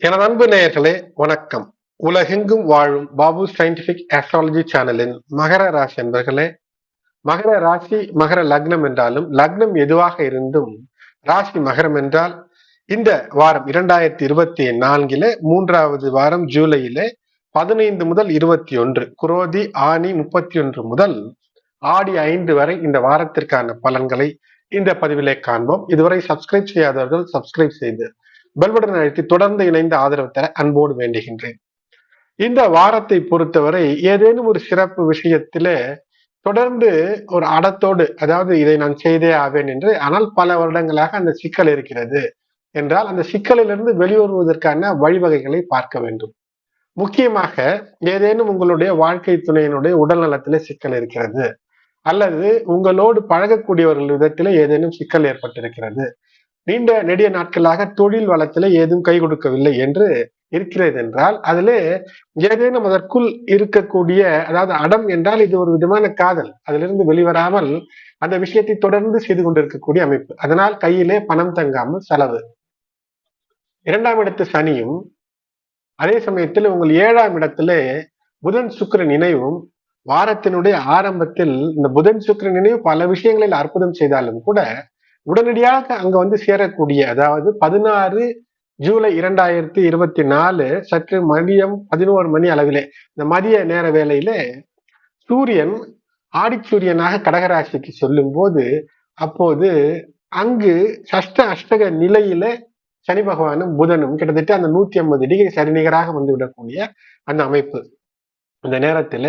எனது அன்பு நேயர்களே வணக்கம். உலகெங்கும் வாழும் பாபு சயின்டிபிக் ஆஸ்ட்ராலஜி சேனலின் மகர ராசி என்பர்களே மகர ராசி மகர லக்னம் என்றாலும் லக்னம் எதுவாக இருந்தும் ராசி மகரம் என்றால் இந்த வாரம் இரண்டாயிரத்தி இருபத்தி நான்கில மூன்றாவது வாரம் ஜூலையிலே பதினைந்து முதல் இருபத்தி ஒன்று குரோதி ஆணி முப்பத்தி ஒன்று முதல் ஆடி ஐந்து வரை இந்த வாரத்திற்கான பலன்களை இந்த பதிவிலே காண்போம். இதுவரை சப்ஸ்கிரைப் செய்யாதவர்கள் சப்ஸ்கிரைப் செய்து பெல்வடன் அழைத்து தொடர்ந்து இணைந்து ஆதரவு தர அன்போடு வேண்டுகின்றேன். இந்த வாரத்தை பொறுத்தவரை ஏதேனும் ஒரு சிறப்பு விஷயத்திலே தொடர்ந்து ஒரு அடத்தோடு அதாவது இதை நான் செய்தே ஆவேன் என்று ஆனால் பல வருடங்களாக அந்த சிக்கல் இருக்கிறது என்றால் அந்த சிக்கலிலிருந்து வெளிவருவதற்கான வழிவகைகளை பார்க்க வேண்டும். முக்கியமாக ஏதேனும் உங்களுடைய வாழ்க்கை துணையினுடைய உடல் நலத்திலே சிக்கல் இருக்கிறது அல்லது உங்களோடு பழகக்கூடியவர்கள் விதத்திலே ஏதேனும் சிக்கல் ஏற்பட்டிருக்கிறது. நீண்ட நெடிய நாட்களாக தொழில் வளத்துல ஏதும் கை கொடுக்கவில்லை என்று இருக்கிறது என்றால் அதிலே ஏதேனும் அதற்குள் இருக்கக்கூடிய அதாவது அடம் என்றால் இது ஒரு விதமான காதல். அதிலிருந்து வெளிவராமல் அந்த விஷயத்தை தொடர்ந்து செய்து கொண்டிருக்கக்கூடிய அமைப்பு. அதனால் கையிலே பணம் தங்காமல் செலவு. இரண்டாம் இடத்து சனியும் அதே சமயத்தில் உங்கள் ஏழாம் இடத்துல புதன் சுக்கரன் இணைவும் வாரத்தினுடைய ஆரம்பத்தில் இந்த புதன் சுக்கரன் இணைவு பல விஷயங்களில் அற்புதம் செய்தாலும் கூட உடனடியாக அங்க வந்து சேரக்கூடிய அதாவது பதினாறு ஜூலை இரண்டாயிரத்தி இருபத்தி நாலு சற்று மதியம் பதினோரு மணி அளவிலே இந்த மதிய நேர வேலையில சூரியன் ஆடிச்சூரியனாக கடகராசிக்கு சொல்லும் போது அப்போது அங்கு சஷ்ட அஷ்டக நிலையில சனி பகவானும் புதனும் கிட்டத்தட்ட அந்த நூத்தி ஐம்பது டிகிரி சரிநிகராக வந்து விடக்கூடிய அந்த அமைப்பு. அந்த நேரத்துல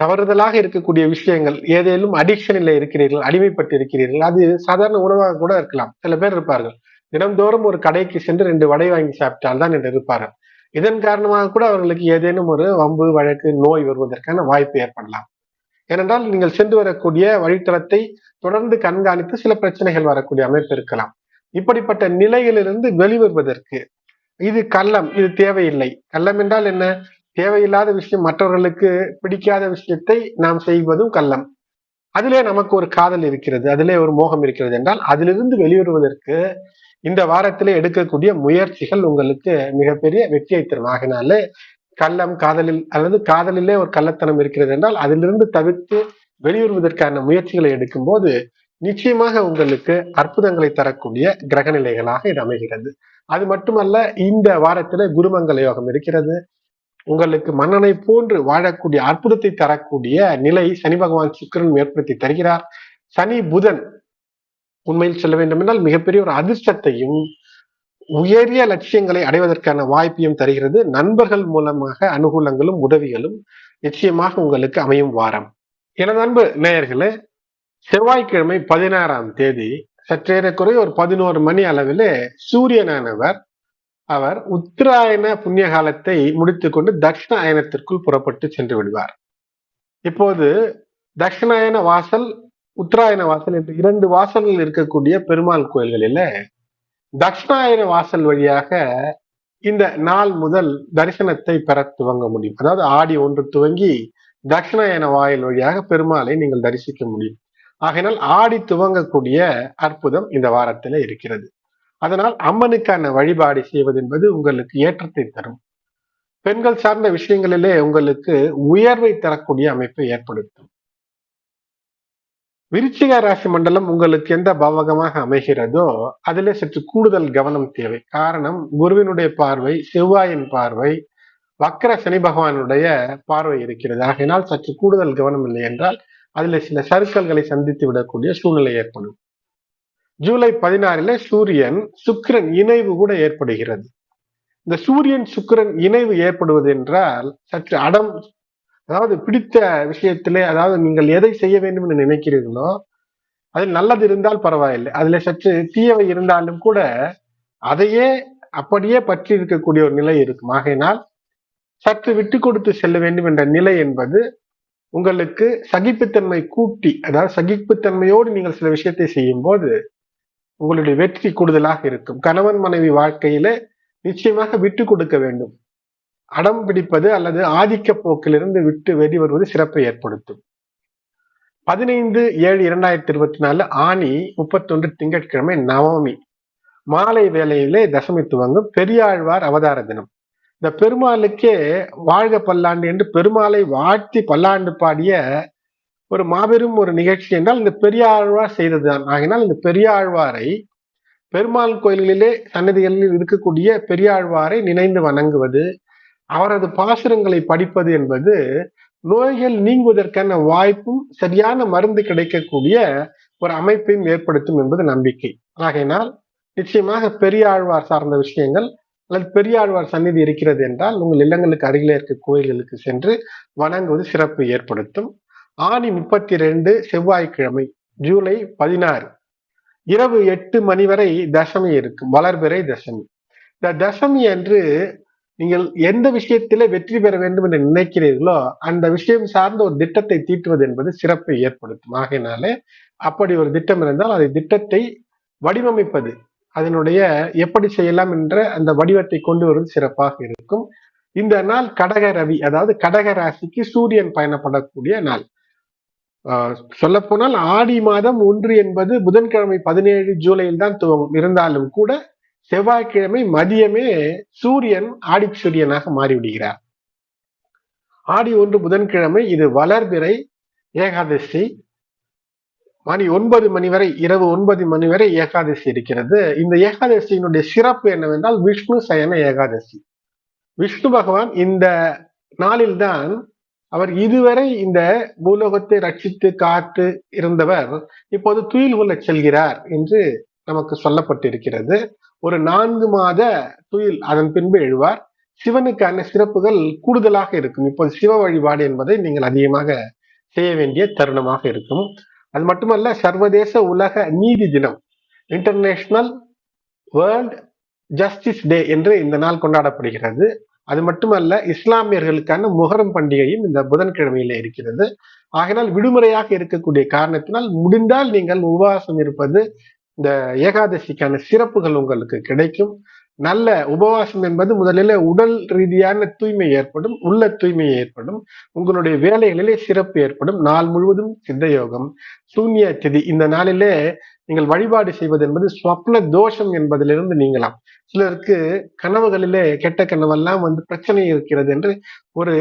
தவறுதலாக இருக்கக்கூடிய விஷயங்கள் ஏதேனும் அடிக்ஷனில் இருக்கிறீர்கள் அடிமைப்பட்டு இருக்கிறீர்கள் அது சாதாரண உணவாக கூட இருக்கலாம். சில பேர் இருப்பார்கள். தினம்தோறும் ஒரு கடைக்கு சென்று ரெண்டு வடை வாங்கி சாப்பிட்டால் தான் என்று இருப்பார்கள். இதன் காரணமாக கூட அவர்களுக்கு ஏதேனும் ஒரு வம்பு வழக்கு நோய் வருவதற்கான வாய்ப்பு ஏற்படலாம். ஏனென்றால் நீங்கள் சென்று வரக்கூடிய வழித்தளத்தை தொடர்ந்து கண்காணித்து சில பிரச்சனைகள் வரக்கூடிய அமைப்பு இருக்கலாம். இப்படிப்பட்ட நிலையிலிருந்து வெளிவருவதற்கு இது கள்ளம் இது தேவையில்லை. கள்ளம் என்றால் என்ன? தேவையில்லாத விஷயம் மற்றவர்களுக்கு பிடிக்காத விஷயத்தை நாம் செய்வதும் கள்ளம். அதிலே நமக்கு ஒரு காதல் இருக்கிறது அதிலே ஒரு மோகம் இருக்கிறது என்றால் அதிலிருந்து வெளிவருவதற்கு இந்த வாரத்திலே எடுக்கக்கூடிய முயற்சிகள் உங்களுக்கு மிகப்பெரிய வெற்றியை தரும். ஆகினாலே கள்ளம் காதலில் அல்லது காதலிலே ஒரு கள்ளத்தனம் இருக்கிறது என்றால் அதிலிருந்து தவிர்த்து வெளியுறுவதற்கான முயற்சிகளை எடுக்கும் போது நிச்சயமாக உங்களுக்கு அற்புதங்களை தரக்கூடிய கிரகநிலைகளாக இது அமைகிறது. அது மட்டுமல்ல இந்த வாரத்தில் குருமங்கள யோகம் இருக்கிறது. உங்களுக்கு மன்னனை போன்று வாழக்கூடிய அற்புதத்தை தரக்கூடிய நிலை சனி பகவான் சுக்கரன் ஏற்படுத்தி தருகிறார். சனி புதன் உண்மையில் சொல்ல வேண்டும் என்றால் மிகப்பெரிய ஒரு அதிர்ஷ்டத்தையும் உயரிய லட்சியங்களை அடைவதற்கான வாய்ப்பையும் தருகிறது. நண்பர்கள் மூலமாக அனுகூலங்களும் உதவிகளும் நிச்சயமாக உங்களுக்கு அமையும் வாரம். எனது அன்பு நேயர்களே செவ்வாய்க்கிழமை பதினாறாம் தேதி சற்றேறக்குறைய ஒரு பதினோரு மணி அளவில் சூரியனானவர் அவர் உத்தராயண புண்ணிய காலத்தை முடித்துக்கொண்டு தட்சிணாயனத்திற்குள் புறப்பட்டு சென்று விடுவார். இப்போது தட்சிணாயன வாசல் உத்தராயண வாசல் என்று இரண்டு வாசல்கள் இருக்கக்கூடிய பெருமாள் கோயில்களில தட்சிணாயன வாசல் வழியாக இந்த நாள் முதல் தரிசனத்தை பெற துவங்க முடியும். அதாவது ஆடி ஒன்று துவங்கி தட்சிணாயன வாயில் வழியாக பெருமாளை நீங்கள் தரிசிக்க முடியும். ஆகையினால் ஆடி துவங்கக்கூடிய அற்புதம் இந்த வாரத்தில் இருக்கிறது. அதனால் அம்மனுக்கான வழிபாடு செய்வது என்பது உங்களுக்கு ஏற்றத்தை தரும். பெண்கள் சார்ந்த விஷயங்களிலே உங்களுக்கு உயர்வை தரக்கூடிய அமைப்பை ஏற்படுத்தும். விருச்சிக ராசி மண்டலம் உங்களுக்கு எந்த பாவகமாக அமைகிறதோ அதிலே சற்று கூடுதல் கவனம் தேவை. காரணம் குருவினுடைய பார்வை செவ்வாயின் பார்வை வக்கர சனி பகவானுடைய பார்வை இருக்கிறது. ஆகையினால் சற்று கூடுதல் கவனம் இல்லை என்றால் அதில் சில சருக்கல்களை சந்தித்து விடக்கூடிய சூழ்நிலை ஏற்படும். ஜூலை பதினாறுல சூரியன் சுக்கிரன் இணைவு கூட ஏற்படுகிறது. இந்த சூரியன் சுக்கிரன் இணைவு ஏற்படுவது என்றால் சற்று அடம் அதாவது பிடித்த விஷயத்திலே அதாவது நீங்கள் எதை செய்ய வேண்டும் என்று நினைக்கிறீர்களோ அதில் நல்லது இருந்தால் பரவாயில்லை. அதுல சற்று தீயவை இருந்தாலும் கூட அதையே அப்படியே பற்றி இருக்கக்கூடிய ஒரு நிலை இருக்கும். ஆகையினால் சற்று விட்டு கொடுத்து செல்ல வேண்டும் என்ற நிலை என்பது உங்களுக்கு சகிப்புத்தன்மை கூட்டி அதாவது சகிப்புத்தன்மையோடு நீங்கள் சில விஷயத்தை செய்யும் போது உங்களுடைய வெற்றி கூடுதலாக இருக்கும். கணவன் மனைவி வாழ்க்கையில நிச்சயமாக விட்டு கொடுக்க வேண்டும். அடம் பிடிப்பது அல்லது ஆதிக்க போக்கிலிருந்து விட்டு வெளி வருவது சிறப்பை ஏற்படுத்தும். பதினைந்து ஏழு இரண்டாயிரத்தி இருபத்தி நாலு ஆணி முப்பத்தொன்று திங்கட்கிழமை நவமி. மாலை வேளையிலே தசமி துவங்கும். பெரியாழ்வார் அவதார தினம். இந்த பெருமாளுக்கே வாழ்க பல்லாண்டு என்று பெருமாளை வாழ்த்தி பல்லாண்டு பாடிய ஒரு மாபெரும் ஒரு நிகழ்ச்சி என்றால் இந்த பெரியாழ்வார் செய்ததுதான். ஆகினால் இந்த பெரியாழ்வாரை பெருமாள் கோயில்களிலே சன்னதிகளில் இருக்கக்கூடிய பெரியாழ்வாரை நினைந்து வணங்குவது அவரது பாசுரங்களை படிப்பது என்பது நோய்கள் நீங்குவதற்கான வாய்ப்பும் சரியான மருந்து கிடைக்கக்கூடிய ஒரு அமைப்பையும் ஏற்படுத்தும் என்பது நம்பிக்கை. ஆகையினால் நிச்சயமாக பெரியாழ்வார் சார்ந்த விஷயங்கள் அல்லது பெரியாழ்வார் சந்நிதி இருக்கிறது என்றால் உங்கள் இல்லங்களுக்கு அருகிலே இருக்க கோயில்களுக்கு சென்று வணங்குவது சிறப்பு ஏற்படுத்தும். ஆணி முப்பத்தி ரெண்டு செவ்வாய்க்கிழமை ஜூலை பதினாறு. இரவு எட்டு மணி வரை தசமி இருக்கும் வளர்பிறை தசமி. இந்த தசமி அன்று நீங்கள் எந்த விஷயத்திலே வெற்றி பெற வேண்டும் என்று நினைக்கிறீர்களோ அந்த விஷயம் சார்ந்த ஒரு திட்டத்தை தீட்டுவது என்பது சிறப்பை ஏற்படுத்தும். ஆகையினாலே அப்படி ஒரு திட்டம் இருந்தால் அதை திட்டத்தை வடிவமைப்பது அதனுடைய எப்படி செய்யலாம் என்ற அந்த வடிவத்தை கொண்டு வருவது சிறப்பாக இருக்கும். இந்த நாள் கடக ரவி அதாவது கடக ராசிக்கு சூரியன் பயணப்படக்கூடிய நாள். சொல்லப்போனால் ஆடி மாதம் ஒன்று என்பது புதன்கிழமை பதினேழு ஜூலையில் தான் துவங்கும். இருந்தாலும் கூட செவ்வாய்க்கிழமை மதியமே சூரியன் ஆடி சூரியனாக மாறிவிடுகிறார். ஆடி ஒன்று புதன்கிழமை இது வளர்பிறை ஏகாதசி. மணி ஒன்பது மணி வரை இரவு ஒன்பது மணி வரை ஏகாதசி இருக்கிறது. இந்த ஏகாதசியினுடைய சிறப்பு என்னவென்றால் விஷ்ணு சயன ஏகாதசி. விஷ்ணு பகவான் இந்த நாளில்தான் அவர் இதுவரை இந்த பூலோகத்தை ரட்சித்து காத்து இருந்தவர் இப்போது துயில் கொள்ள செல்கிறார் என்று நமக்கு சொல்லப்பட்டிருக்கிறது. ஒரு நான்கு மாத துயில் அதன் பின்பு எழுவார். சிவனுக்கான சிறப்புகள் கூடுதலாக இருக்கும். இப்போது சிவ வழிபாடு என்பதை நீங்கள் அதிகமாக செய்ய வேண்டிய தருணமாக இருக்கும். அது மட்டுமல்ல சர்வதேச உலக நீதி தினம் இன்டர்நேஷனல் வேர்ல்ட் ஜஸ்டிஸ் டே என்று இந்த நாள் கொண்டாடப்படுகிறது. அது மட்டுமல்ல இஸ்லாமியர்களுக்கான முகரம் பண்டிகையும் இந்த புதன்கிழமையில இருக்கிறது. ஆகினால் விடுமுறையாக இருக்கக்கூடிய காரணத்தினால் முடிந்தால் நீங்கள் உபவாசம் இருப்பது இந்த ஏகாதசிக்கான சிறப்புகள் உங்களுக்கு கிடைக்கும். நல்ல உபவாசம் என்பது முதலில் உடல் ரீதியான தூய்மை ஏற்படும் உள்ள தூய்மை ஏற்படும் உங்களுடைய வேலைகளிலே சிறப்பு ஏற்படும். நாள் முழுவதும் சித்த யோகம் சூன்ய திதி. இந்த நாளிலே நீங்கள் வழிபாடு செய்வது என்பது ஸ்வப்ன தோஷம் என்பதிலிருந்து நீங்களாம் சிலருக்கு கனவுகளிலே கெட்ட கனவெல்லாம் வந்து பிரச்சனை இருக்கிறது என்று ஒரு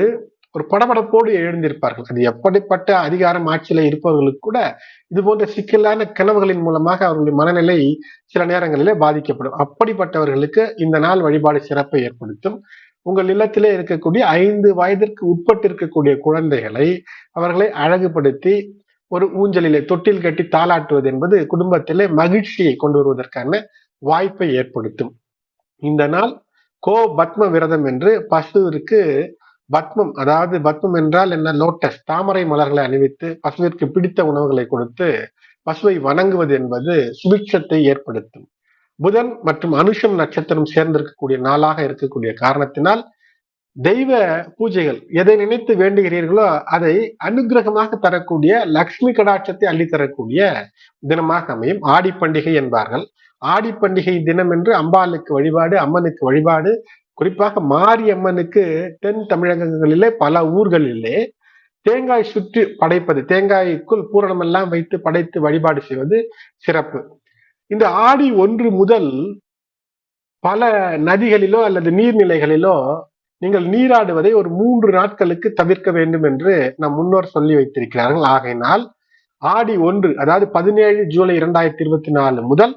ஒரு படபடப்போடு எழுந்திருப்பார்கள். அது எப்படிப்பட்ட அதிகாரம் ஆட்சியில இருப்பவர்களுக்கு கூட இது போன்ற சிக்கலான கனவுகளின் மூலமாக அவர்களுடைய மனநிலை சில நேரங்களிலே பாதிக்கப்படும். அப்படிப்பட்டவர்களுக்கு இந்த நாள் வழிபாடு சிறப்பை ஏற்படுத்தும். உங்கள் இல்லத்திலே இருக்கக்கூடிய ஐந்து வயதிற்கு உட்பட்டு இருக்கக்கூடிய குழந்தைகளை அவர்களை அழகுபடுத்தி ஒரு ஊஞ்சலிலே தொட்டில் கட்டி தாளாட்டுவது என்பது குடும்பத்திலே மகிழ்ச்சியை கொண்டு வருவதற்கான வாய்ப்பை ஏற்படுத்தும். இந்த நாள் கோ பத்ம விரதம் என்று பசுவிற்கு பத்மம் அதாவது பத்மம் என்றால் என்ன? லோட்டஸ் தாமரை மலர்களை அணிவித்து பசுவிற்கு பிடித்த உணவுகளை கொடுத்து பசுவை வணங்குவது என்பது சுபிக்ஷத்தை ஏற்படுத்தும். புதன் மற்றும் அனுஷம் நட்சத்திரம் சேர்ந்திருக்கக்கூடிய நாளாக இருக்கக்கூடிய காரணத்தினால் தெய்வ பூஜைகள் எதை நினைத்து வேண்டுகிறீர்களோ அதை அனுகிரகமாக தரக்கூடிய லக்ஷ்மி கடாட்சத்தை அள்ளித்தரக்கூடிய தினமாக அமையும். ஆடி பண்டிகை என்பார்கள். ஆடி பண்டிகை தினம் என்று அம்பாளுக்கு வழிபாடு அம்மனுக்கு வழிபாடு குறிப்பாக மாரியம்மனுக்கு தென் தமிழகங்களிலே பல ஊர்களிலே தேங்காய் சுற்றி படைப்பது தேங்காய்க்குள் பூரணமெல்லாம் வைத்து படைத்து வழிபாடு செய்வது சிறப்பு. இந்த ஆடி ஒன்று முதல் பல நதிகளிலோ அல்லது நீர்நிலைகளிலோ நீங்கள் நீராடுவதை ஒரு மூன்று நாட்களுக்கு தவிர்க்க வேண்டும் என்று நம் முன்னோர் சொல்லி வைத்திருக்கிறார்கள். ஆகையினால் ஆடி ஒன்று அதாவது பதினேழு ஜூலை இரண்டாயிரத்தி இருபத்தி நாலு முதல்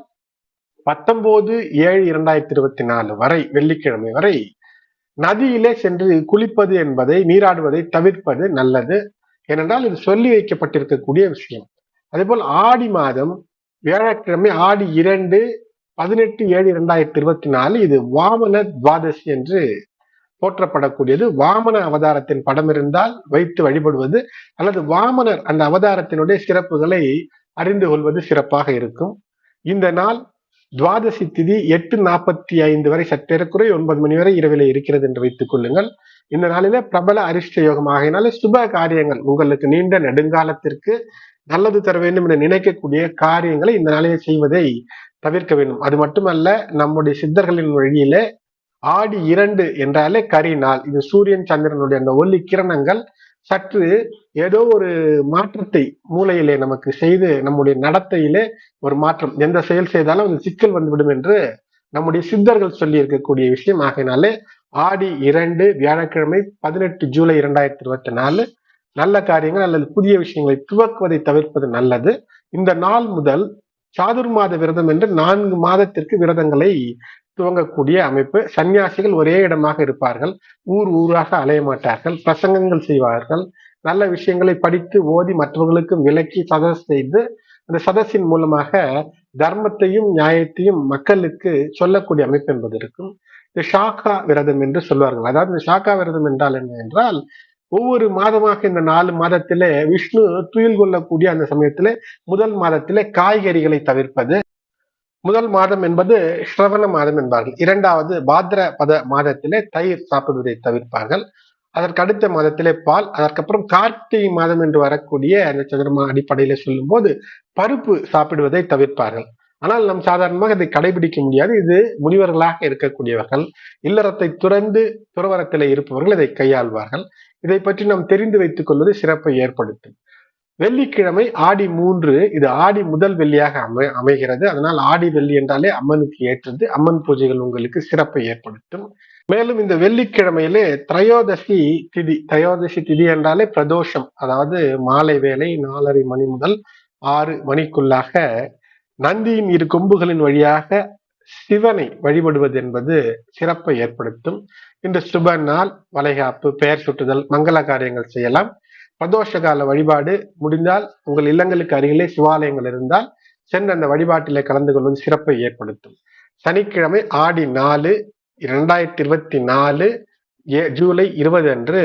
பத்தொன்பது ஏழு இரண்டாயிரத்தி இருபத்தி நாலு வரை வெள்ளிக்கிழமை வரை நதியிலே சென்று குளிப்பது என்பதை நீராடுவதை தவிர்ப்பது நல்லது. ஏனென்றால் இது சொல்லி வைக்கப்பட்டிருக்கக்கூடிய விஷயம். அதேபோல் ஆடி மாதம் வியாழக்கிழமை ஆடி இரண்டு பதினெட்டு ஏழு இரண்டாயிரத்தி இருபத்தி நாலு இது வாமன துவாதசி என்று போற்றப்படக்கூடியது. வாமன அவதாரத்தின் படம் இருந்தால் வைத்து வழிபடுவது அல்லது வாமனர் அந்த அவதாரத்தினுடைய சிறப்புகளை அறிந்து கொள்வது சிறப்பாக இருக்கும். இந்த நாள் துவாதசி திதி எட்டு நாற்பத்தி ஐந்து வரை சற்றேறக்குறை ஒன்பது மணி வரை இரவில் இருக்கிறது என்று வைத்துக் கொள்ளுங்கள். இந்த நாளில பிரபல அரிஷ்ட யோகம் ஆகையினால சுப காரியங்கள் உங்களுக்கு நீண்ட நெடுங்காலத்திற்கு நல்லது தர வேண்டும் என நினைக்கக்கூடிய காரியங்களை இந்த நாளிலே செய்வதை தவிர்க்க வேண்டும். அது மட்டுமல்ல நம்முடைய சித்தர்களின் வழியில ஆடி இரண்டு என்றாலே கரி நாள். இது சூரியன் சந்திரனுடைய அந்த ஒளி கிரணங்கள் சற்று ஏதோ ஒரு மாற்றத்தை மூளையிலே நமக்கு செய்து நம்முடைய நடத்தையிலே ஒரு மாற்றம். எந்த செயல் செய்தாலும் அந்த சிக்கல் வந்துவிடும் என்று நம்முடைய சித்தர்கள் சொல்லி இருக்கக்கூடிய விஷயம். ஆகையினாலே ஆடி இரண்டு வியாழக்கிழமை பதினெட்டு ஜூலை இரண்டாயிரத்தி இருபத்தி நாலு நல்ல காரியங்கள் அல்லது புதிய விஷயங்களை துவக்குவதை தவிர்ப்பது நல்லது. இந்த நாள் முதல் சாதுர்மாத விரதம் என்று நான்கு மாதத்திற்கு விரதங்களை துவங்கக்கூடிய அமைப்பு சன்னியாசிகள் ஒரே இடமாக இருப்பார்கள். ஊர் ஊராக அலைய மாட்டார்கள். பிரசங்கங்கள் செய்வார்கள். நல்ல விஷயங்களை படித்து ஓதி மற்றவர்களுக்கும் விளக்கி சதஸ் செய்து அந்த சதஸின் மூலமாக தர்மத்தையும் நியாயத்தையும் மக்களுக்கு சொல்லக்கூடிய அமைப்பு என்பது இருக்கும். இந்த ஷாக்கா விரதம் என்று சொல்வார்கள். அதாவது இந்த ஷாக்கா விரதம் என்றால் என்ன என்றால் ஒவ்வொரு மாதமாக இந்த நாலு மாதத்திலே விஷ்ணு துயில் கொள்ளக்கூடிய அந்த சமயத்திலே முதல் மாதத்திலே காய்கறிகளை தவிர்ப்பது முதல் மாதம் என்பது ஸ்ரவண மாதம் என்பார்கள். இரண்டாவது பாத்திர பத மாதத்திலே தயிர் சாப்பிடுவதை தவிர்ப்பார்கள். அதற்கு அடுத்த மாதத்திலே பால் அதற்கப்புறம் கார்த்திகை மாதம் என்று வரக்கூடிய அந்த சதுரமா அடிப்படையில சொல்லும் போது பருப்பு சாப்பிடுவதை தவிர்ப்பார்கள். ஆனால் நம் சாதாரணமாக இதை கடைபிடிக்க முடியாது. இது முனிவர்களாக இருக்கக்கூடியவர்கள். இல்லறத்தை துறந்து துறவரத்திலே இருப்பவர்கள் இதை கையாள்வார்கள். இதை பற்றி நாம் தெரிந்து வைத்துக் கொள்வது சிறப்பை ஏற்படுத்தும். வெள்ளிக்கிழமை ஆடி மூன்று இது ஆடி முதல் வெள்ளியாக அமை அமைகிறது. அதனால் ஆடி வெள்ளி என்றாலே அம்மனுக்கு ஏற்றது. அம்மன் பூஜைகள் உங்களுக்கு சிறப்பை ஏற்படுத்தும். மேலும் இந்த வெள்ளிக்கிழமையிலே திரையோதசி திதி திரையோதசி திதி என்றாலே பிரதோஷம். அதாவது மாலை வேலை நாலரை மணி முதல் ஆறு மணிக்குள்ளாக நந்தியின் இரு கொம்புகளின் வழியாக சிவனை வழிபடுவது என்பது சிறப்பை ஏற்படுத்தும். இந்த சுப நாள் வளைகாப்பு பெயர் சுட்டுதல் மங்கள காரியங்கள் செய்யலாம். பிரதோஷ கால வழிபாடு முடிந்தால் உங்கள் இல்லங்களுக்கு அருகிலே சிவாலயங்கள் இருந்தால் சென்று அந்த வழிபாட்டிலே கலந்து கொள்வது சிறப்பை ஏற்படுத்தும். சனிக்கிழமை ஆடி நாலு இரண்டாயிரத்தி இருபத்தி நாலு ஜூலை இருபது அன்று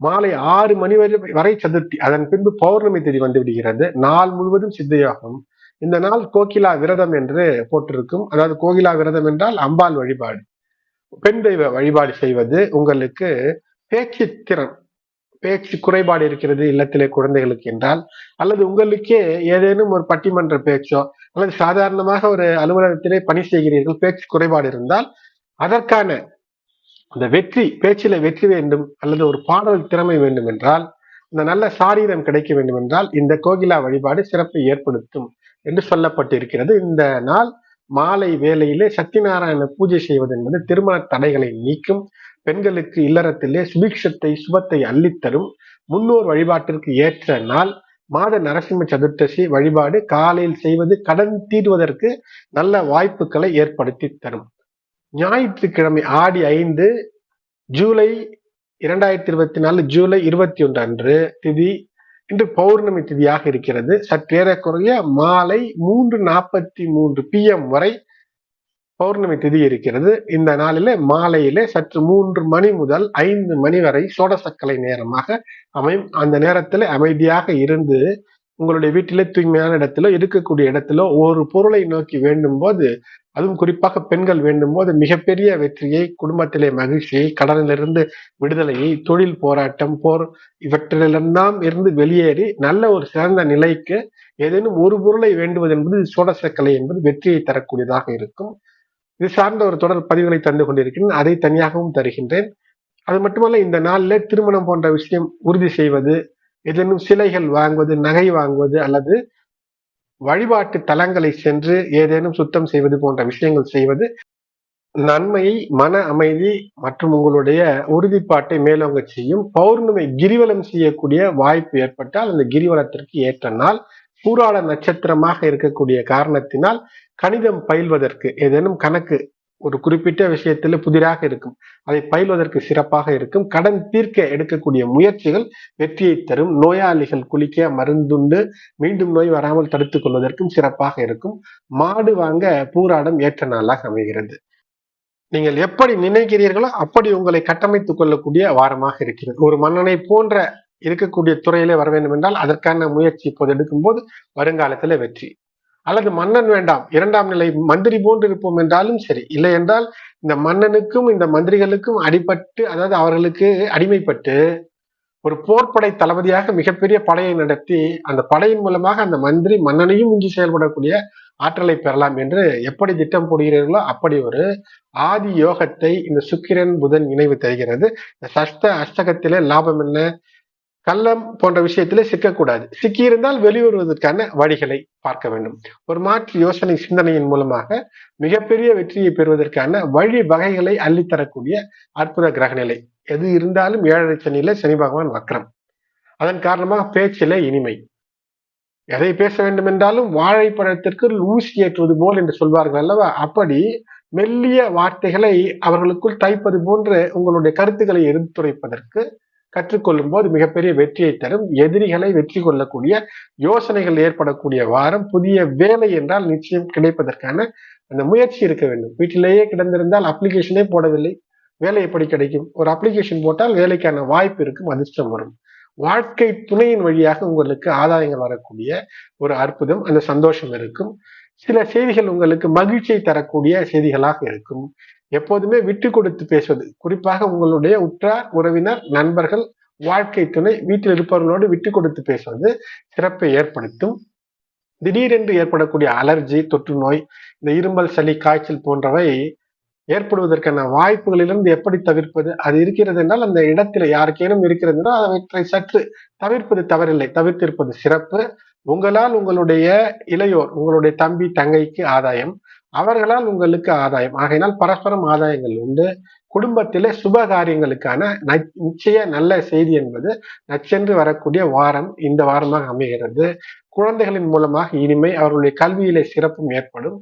மாலை ஆறு மணி வரை வரை சதுர்த்தி அதன் பின்பு பௌர்ணமி தேதி வந்து விடுகிறது. நாள் முழுவதும் சித்தயோகம். இந்த நாள் கோகிலா விரதம் என்று போட்டிருக்கும். அதாவது கோகிலா விரதம் என்றால் அம்பாள் வழிபாடு. பெண் தெய்வ வழிபாடு செய்வது உங்களுக்கு பேச்சு திறன் பேச்சு குறைபாடு இருக்கிறது இல்லத்திலே குழந்தைகளுக்கு என்றால் அல்லது உங்களுக்கே ஏதேனும் ஒரு பட்டிமன்ற பேச்சோ அல்லது சாதாரணமாக ஒரு அலுவலகத்திலே பணி செய்கிறீர்கள் பேச்சு குறைபாடு இருந்தால் அதற்கான அந்த வெற்றி பேச்சில வெற்றி வேண்டும் அல்லது ஒரு பாடல் திறமை வேண்டும் என்றால் இந்த நல்ல சாரீரம் கிடைக்க வேண்டும் என்றால் இந்த கோகிலா வழிபாடு சிறப்பை ஏற்படுத்தும் என்று சொல்லப்பட்டிருக்கிறது. இந்த நாள் மாலை வேளையிலே சத்தியநாராயண பூஜை செய்வது என்பது திருமண தடைகளை நீக்கும் பெண்களுக்கு இல்லறத்திலே சுபிக்ஷத்தை சுபத்தை அள்ளித்தரும். முன்னோர் வழிபாட்டிற்கு ஏற்ற நாள் மாத நரசிம்ம சதுர்த்தசி வழிபாடு காலையில் செய்வது கடன் தீர்வதற்கு நல்ல வாய்ப்புகளை ஏற்படுத்தி தரும். ஞாயிற்றுக்கிழமை ஆடி ஐந்து ஜூலை இரண்டாயிரத்தி இருபத்தி நாலு ஜூலை இருபத்தி ஒன்று அன்று திதி இன்று பௌர்ணமி திதியாக இருக்கிறது. சற்றேறக்குறைய மாலை மூன்று நாற்பத்தி மூன்று பிஎம் வரை பௌர்ணமி திதி இருக்கிறது. இந்த நாளிலே மாலையிலே சற்று மூன்று மணி முதல் ஐந்து மணி வரை சோடசக்கலை நேரமாக அமையும். அந்த நேரத்தில் அமைதியாக இருந்து உங்களுடைய வீட்டிலே தூய்மையான இடத்திலோ இருக்கக்கூடிய இடத்திலோ ஒரு பொருளை நோக்கி வேண்டும் போது அதுவும் குறிப்பாக பெண்கள் வேண்டும் போது மிகப்பெரிய வெற்றியை குடும்பத்திலே மகிழ்ச்சியை கடனிலிருந்து விடுதலையை தொழில் போராட்டம் போர் இவற்றிலெல்லாம் இருந்து வெளியேறி நல்ல ஒரு சிறந்த நிலைக்கு ஏதேனும் ஒரு பொருளை வேண்டுவது என்பது சோடசக்கலை என்பது வெற்றியை தரக்கூடியதாக இருக்கும். இது சார்ந்த ஒரு தொடர் பதிவுகளை தந்து கொண்டிருக்கிறேன். அதை தனியாகவும் தருகின்றேன். அது மட்டுமல்ல இந்த நாளில் திருமணம் போன்ற விஷயம் உறுதி செய்வது ஏதேனும் சிலைகள் வாங்குவது நகை வாங்குவது அல்லது வழிபாட்டு தலங்களை சென்று ஏதேனும் சுத்தம் செய்வது போன்ற விஷயங்கள் செய்வது நன்மையை மன அமைதி மற்றும் உங்களுடைய உறுதிப்பாட்டை மேலோங்க செய்யும் பௌர்ணமி கிரிவலம் செய்யக்கூடிய வாய்ப்பு ஏற்பட்டால் அந்த கிரிவலத்திற்கு ஏற்ற நாள் பூராட நட்சத்திரமாக இருக்கக்கூடிய காரணத்தினால் கணிதம் பயில்வதற்கு ஏதேனும் கணக்கு ஒரு குறிப்பிட்ட விஷயத்தில் புதிராக இருக்கும். அதை பயில்வதற்கு சிறப்பாக இருக்கும். கடன் தீர்க்க எடுக்கக்கூடிய முயற்சிகள் வெற்றியை தரும். நோயாளிகள் குளிக்க மருந்துண்டு மீண்டும் நோய் வராமல் தடுத்துக் கொள்வதற்கும் சிறப்பாக இருக்கும். மாடு வாங்க பூராடம் ஏற்ற நாளாக அமைகிறது. நீங்கள் எப்படி நினைக்கிறீர்களோ அப்படி உங்களை கட்டமைத்துக் கொள்ளக்கூடிய வாரமாக இருக்கிறது. ஒரு மன்னனை போன்ற இருக்கக்கூடிய துறையிலே வர வேண்டும் என்றால் அதற்கான முயற்சி இப்போது எடுக்கும்போது வருங்காலத்தில் வருங்காலத்துல வெற்றி. அல்லது மன்னன் வேண்டாம் இரண்டாம் நிலை மந்திரி போன்று இருப்போம் என்றாலும் சரி. இல்லை என்றால் இந்த மன்னனுக்கும் இந்த மந்திரிகளுக்கும் அடிபட்டு அதாவது அவர்களுக்கு அடிமைப்பட்டு ஒரு போர்ப்படை தளபதியாக மிகப்பெரிய படையை நடத்தி அந்த படையின் மூலமாக அந்த மந்திரி மன்னனையும் இஞ்சி செயல்படக்கூடிய ஆற்றலை பெறலாம் என்று எப்படி திட்டம் போடுகிறீர்களோ அப்படி ஒரு ஆதி யோகத்தை இந்த சுக்கிரன் புதன் இணைவு தருகிறது. இந்த சஷ்ட அஷ்டகத்திலே லாபம் என்ன? கள்ளம் போன்ற விஷயத்திலே சிக்கக்கூடாது. சிக்கியிருந்தால் வெளிவருவதற்கான வழிகளை பார்க்க வேண்டும். ஒரு மாற்று யோசனை சிந்தனையின் மூலமாக மிகப்பெரிய வெற்றியை பெறுவதற்கான வழி வகைகளை அள்ளித்தரக்கூடிய அற்புத கிரகநிலை எது இருந்தாலும் ஏழரை சனியில சனி பகவான் வக்ரம். அதன் காரணமாக பேச்சிலே இனிமை. எதை பேச வேண்டும் என்றாலும் வாழைப்பழத்திற்கு ஊசி ஏற்றுவது போல் என்று சொல்வார்கள் அல்லவா? அப்படி மெல்லிய வார்த்தைகளை அவர்களுக்குள் தைப்பது போன்ற உங்களுடைய கருத்துக்களை எடுத்துரைப்பதற்கு கற்றுக்கொள்ளும் போது மிகப்பெரிய வெற்றியை தரும். எதிரிகளை வெற்றி கொள்ளக்கூடிய யோசனைகள் ஏற்படக்கூடிய வாரம் புதிய வேலை என்றால் நிச்சயம் கிடைப்பதற்கான அந்த முயற்சி இருக்க வேண்டும். வீட்டிலேயே கிடந்திருந்தால் அப்ளிகேஷனே போடவில்லை. வேலை எப்படி கிடைக்கும்? ஒரு அப்ளிகேஷன் போட்டால் வேலைக்கான வாய்ப்பு இருக்கும் அதிர்ஷ்டம் வரும். வாழ்க்கை துணையின் வழியாக உங்களுக்கு ஆதாயங்கள் வரக்கூடிய ஒரு அற்புதம் அந்த சந்தோஷம் இருக்கும். சில செய்திகள் உங்களுக்கு மகிழ்ச்சியை தரக்கூடிய செய்திகளாக இருக்கும். எப்போதுமே விட்டு கொடுத்து பேசுவது. குறிப்பாக உங்களுடைய உற்றார் உறவினர் நண்பர்கள் வாழ்க்கை துணை வீட்டில் இருப்பவர்களோடு விட்டு கொடுத்து பேசுவது சிறப்பை ஏற்படுத்தும். திடீரென்று ஏற்படக்கூடிய அலர்ஜி தொற்று நோய் இந்த இரும்பல் சளி காய்ச்சல் போன்றவை ஏற்படுவதற்கான வாய்ப்புகளிலிருந்து எப்படி தவிர்ப்பது அது இருக்கிறது என்றால் அந்த இடத்துல யாருக்கேனும் இருக்கிறது என்றால் அவற்றை சற்று தவிர்ப்பது தவறில்லை. தவிர்த்திருப்பது சிறப்பு. உங்களால் உங்களுடைய இளையோர் உங்களுடைய தம்பி தங்கைக்கு ஆதாயம். அவர்களால் உங்களுக்கு ஆதாயம். ஆகையினால் பரஸ்பரம் ஆதாயங்கள் உண்டு. குடும்பத்திலே சுப காரியங்களுக்கான நிச்சய நல்ல செய்தி என்பது நச்சென்று வரக்கூடிய வாரம் இந்த வாரமாக அமைகிறது. குழந்தைகளின் மூலமாக இனிமை அவர்களுடைய கல்வியிலே சிறப்பும் ஏற்படும்.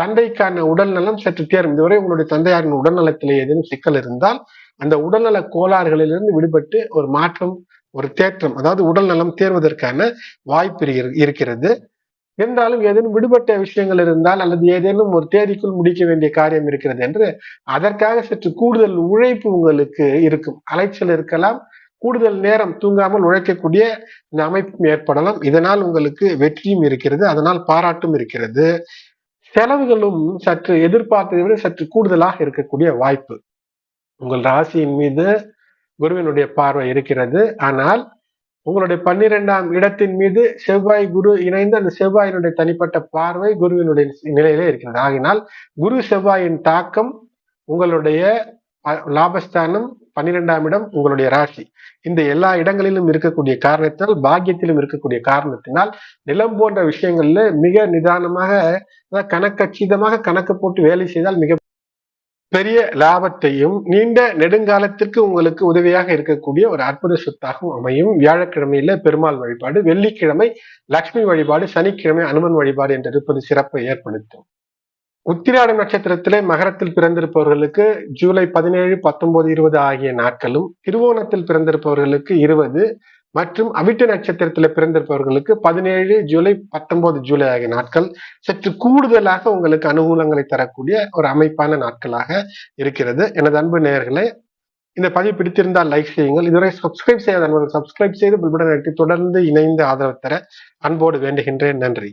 தந்தைக்கான உடல் நலம் சற்று தேரும். இதுவரை உங்களுடைய தந்தையாரின் உடல்நலத்திலே ஏதேனும் சிக்கல் இருந்தால் அந்த உடல்நல கோளாறுகளிலிருந்து விடுபட்டு ஒரு மாற்றம் ஒரு தேற்றம் அதாவது உடல் நலம் தேர்வதற்கான வாய்ப்பு இருக்கிறது. இருந்தாலும் ஏதேனும் விடுபட்ட விஷயங்கள் இருந்தால் அல்லது ஏதேனும் ஒரு தேதிக்குள் முடிக்க வேண்டிய காரியம் இருக்கிறது என்று அதற்காக சற்று கூடுதல் உழைப்பு உங்களுக்கு இருக்கும். அலைச்சல் இருக்கலாம். கூடுதல் நேரம் தூங்காமல் உழைக்கக்கூடிய இந்த அமைப்பும் ஏற்படலாம். இதனால் உங்களுக்கு வெற்றியும் இருக்கிறது. அதனால் பாராட்டும் இருக்கிறது. செலவுகளும் சற்று எதிர்பார்த்ததை விட சற்று கூடுதலாக இருக்கக்கூடிய வாய்ப்பு. உங்கள் ராசியின் மீது குருவினுடைய பார்வை இருக்கிறது. ஆனால் உங்களுடைய பன்னிரெண்டாம் இடத்தின் மீது செவ்வாய் குரு இணைந்து அந்த செவ்வாயினுடைய தனிப்பட்ட பார்வை குருவினுடைய நிலையிலே இருக்கிறது. ஆகினால் குரு செவ்வாயின் தாக்கம் உங்களுடைய லாபஸ்தானம் பன்னிரெண்டாம் இடம் உங்களுடைய ராசி. இந்த எல்லா இடங்களிலும் இருக்கக்கூடிய காரணத்தினால் பாக்கியத்திலும் இருக்கக்கூடிய காரணத்தினால் நிலம் போன்ற விஷயங்கள்ல மிக நிதானமாக கணக்கச்சிதமாக கணக்கு போட்டு வேலை செய்தால் மிக பெரிய லாபத்தையும் நீண்ட நெடுங்காலத்திற்கு உங்களுக்கு உதவியாக இருக்கக்கூடிய ஒரு அற்புத சொத்தாகவும் அமையும். வியாழக்கிழமையில பெருமாள் வழிபாடு வெள்ளிக்கிழமை லக்ஷ்மி வழிபாடு சனிக்கிழமை அனுமன் வழிபாடு என்று இருப்பது சிறப்பை ஏற்படுத்தும். உத்திராட நட்சத்திரத்திலே மகரத்தில் பிறந்திருப்பவர்களுக்கு ஜூலை பதினேழு பத்தொன்பது இருபது ஆகிய நாட்களும் திருவோணத்தில் பிறந்திருப்பவர்களுக்கு இருபது மற்றும் அவிட்ட நட்சத்திரத்தில் பிறந்திருப்பவர்களுக்கு பதினேழு ஜூலை பத்தொன்பது ஜூலை ஆகிய நாட்கள் சற்று கூடுதலாக உங்களுக்கு அனுகூலங்களை தரக்கூடிய ஒரு அமைப்பான நாட்களாக இருக்கிறது. எனது அன்பு நேயர்களே இந்த பதிவு பிடித்திருந்தால் லைக் செய்யுங்கள். இதுவரை சப்ஸ்கிரைப் செய்யாத நண்பர்கள் சப்ஸ்கிரைப் செய்து பில்புடன் தொடர்ந்து இணைந்து ஆதரவு தர அன்போடு வேண்டுகின்றேன். நன்றி.